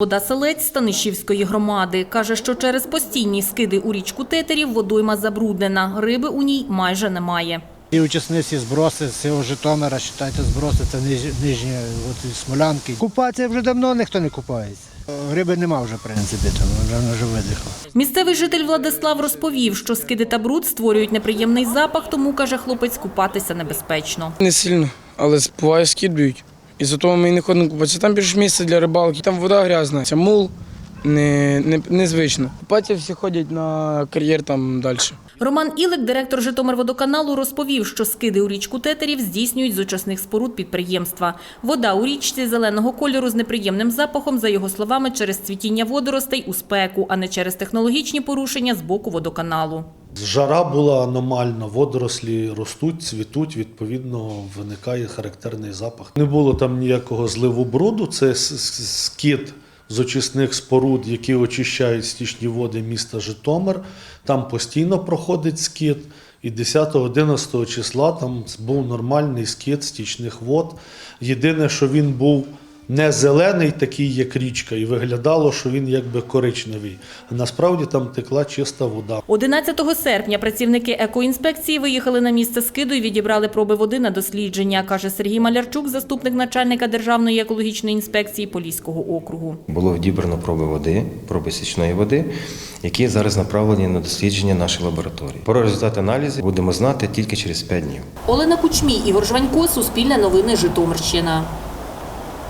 Вода селець Станишівської громади. Каже, що через постійні скиди у річку Тетерів водойма забруднена. Риби у ній майже немає. І учасниці зброси з цього Житомира, вважайте, зброси це нижні от, смолянки. Купатися вже давно ніхто не купається. Риби нема вже, в принципі, там, вже вона вже видихла. Місцевий житель Владислав розповів, що скиди та бруд створюють неприємний запах, тому, каже хлопець, купатися небезпечно. Не сильно, але буває скид б'ють. І за того ми і не ходимо купатися. Там більше місце для рибалки, там вода грязна. Це мул не, не, незвично. Купатися всі ходять на кар'єр там далі. Роман Ілик, директор Житомирводоканалу, розповів, що скиди у річку Тетерів здійснюють з очисних споруд підприємства. Вода у річці зеленого кольору з неприємним запахом, за його словами, через цвітіння водоростей у спеку, а не через технологічні порушення з боку водоканалу. Жара була аномальна, водорослі ростуть, цвітуть, відповідно, виникає характерний запах. Не було там ніякого зливу бруду, це с- с- скид з очисних споруд, які очищають стічні води міста Житомир. Там постійно проходить скид. І 10-11 числа там був нормальний скид стічних вод. Єдине, що він був не зелений, такий як річка, і виглядало, що він якби коричневий. А насправді там текла чиста вода. 11 серпня працівники екоінспекції виїхали на місце скиду і відібрали проби води на дослідження, каже Сергій Малярчук, заступник начальника Державної екологічної інспекції Поліського округу. Було відібрано проби води, проби січної води, які зараз направлені на дослідження нашої лабораторії. Про результати аналізу будемо знати тільки через 5 днів. Олена Кучмій, Ігор Жванько, Суспільне новини, Житомирщина.